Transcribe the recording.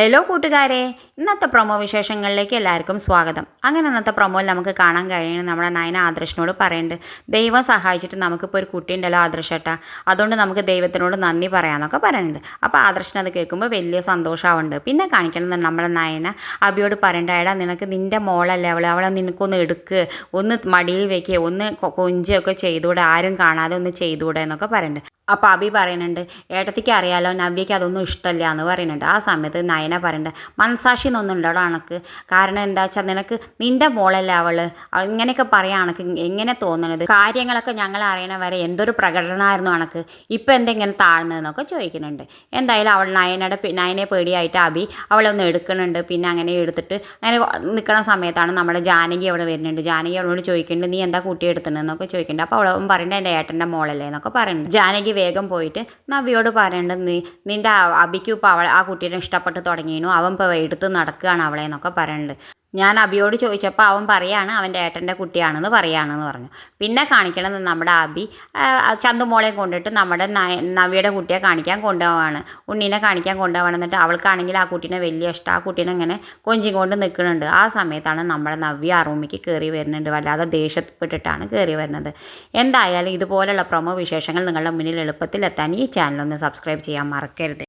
Hello കൂട്ടുകാരെ. ഇന്നത്തെ promo വിശേഷങ്ങളിലേക്ക് എല്ലാവർക്കും സ്വാഗതം. അങ്ങനെ ഇന്നത്തെ പ്രൊമോയിൽ നമുക്ക് കാണാൻ കഴിയുന്നത് നമ്മുടെ നയന ആദർശനോട് പറയുന്നുണ്ട്. ദൈവം സഹായിച്ചിട്ട് നമുക്കിപ്പോൾ ഒരു കുട്ടി ഉണ്ടല്ലോ അതുകൊണ്ട് നമുക്ക് ദൈവത്തിനോട് നന്ദി പറയാമെന്നൊക്കെ പറയുന്നുണ്ട്. അപ്പോൾ ആദർശൻ അത് കേൾക്കുമ്പോൾ വലിയ സന്തോഷമാവുന്നുണ്ട് പിന്നെ കാണിക്കണം നമ്മുടെ നയന അബിയോട് പറയേണ്ട എടാ നിനക്ക് നിന്റെ മോളല്ലേ അവൾ അവളെ നിനക്കൊന്ന് എടുക്ക്. ഒന്ന് മടിയിൽ വെക്കുക ഒന്ന് കൊഞ്ചൊക്കെ ചെയ്തുകൂടെ ആരും കാണാതെ ഒന്ന് ചെയ്തുകൂടെ എന്നൊക്കെ പറയുന്നുണ്ട്. അപ്പോൾ അബി പറയുന്നുണ്ട് ഏട്ടത്തിക്ക് അറിയാലോ നവ്യയ്ക്ക് അതൊന്നും ഇഷ്ടമല്ല എന്ന് പറയുന്നുണ്ട്. ആ സമയത്ത് നയന പറയുന്നുണ്ട് മനസാക്ഷി എന്നൊന്നും ഉണ്ടോ അണക്ക് കാരണം എന്താ വെച്ചാൽ നിനക്ക് നിന്റെ മോളല്ല അവൾ. അവൾ ഇങ്ങനെയൊക്കെ പറയാൻ അണക്ക് എങ്ങനെ തോന്നണത്? കാര്യങ്ങളൊക്കെ ഞങ്ങൾ അറിയണ വരെ എന്തൊരു പ്രകടനമായിരുന്നു അണക്ക് ഇപ്പം എന്തെങ്കിലും താഴ്ന്നതെന്നൊക്കെ ചോദിക്കുന്നുണ്ട്. എന്തായാലും അവൾ നയനയുടെ നയനെ പേടിയായിട്ട് അബി അവളെ ഒന്ന് എടുക്കുന്നുണ്ട്. പിന്നെ അങ്ങനെ എടുത്തിട്ട് അങ്ങനെ നിൽക്കുന്ന സമയത്താണ് നമ്മുടെ ജാനകി അവിടെ വരുന്നുണ്ട്. ജാനകി അവളോട് ചോദിക്കുന്നുണ്ട് നീ എന്താ കൂട്ടി എടുത്തിട്ടുണ്ടെന്നൊക്കെ ചോദിക്കുന്നുണ്ട്. അപ്പോൾ അവൾ പറയുന്നുണ്ട് എന്റെ ഏട്ടന്റെ മോളല്ലേ എന്നൊക്കെ പറയുന്നുണ്ട്. ജാനകി വേഗം പോയിട്ട് നവിയോട് പറയേണ്ടത് നീ നിന്റെ അബിക്കും ഇപ്പോൾ അവൾ ആ കുട്ടീനെ ഇഷ്ടപ്പെട്ട് തുടങ്ങിയിരുന്നു. അവൻ ഇപ്പോൾ എടുത്ത് നടക്കുകയാണ് അവളെ എന്നൊക്കെ പറയുന്നുണ്ട് ഞാൻ അബിയോട് ചോദിച്ചപ്പോൾ അവൻ പറയാണ് അവന്റെ ഏട്ടന്റെ കുട്ടിയാണെന്ന് പറയാണെന്ന് പറഞ്ഞു. പിന്നെ കാണിക്കണത് നമ്മുടെ അബി ചന്തുമോളെ കൊണ്ടിട്ട് നമ്മുടെ നവിയുടെ കുട്ടിയെ കാണിക്കാൻ കൊണ്ടുപോവാണ്. ഉണ്ണീനെ കാണിക്കാൻ കൊണ്ടുപോകണം എന്നിട്ട് അവൾക്കാണെങ്കിൽ ആ കുട്ടീനെ വലിയ ഇഷ്ടം. ആ കുട്ടീനെ ഇങ്ങനെ കൊഞ്ചി കൊണ്ട് നിൽക്കുന്നുണ്ട്. ആ സമയത്താണ് നമ്മുടെ നവ്യ ആ റൂമിലേക്ക് കയറി വരുന്നുണ്ട്. വല്ലാതെ ദേഷ്യപ്പെട്ടിട്ടാണ് കയറി വരുന്നത്. എന്തായാലും ഇതുപോലുള്ള പ്രൊമോ വിശേഷങ്ങൾ നിങ്ങളുടെ മുന്നിൽ എളുപ്പത്തിൽ എത്താൻ ഈ ചാനലൊന്ന് സബ്സ്ക്രൈബ് ചെയ്യാൻ മറക്കരുത്.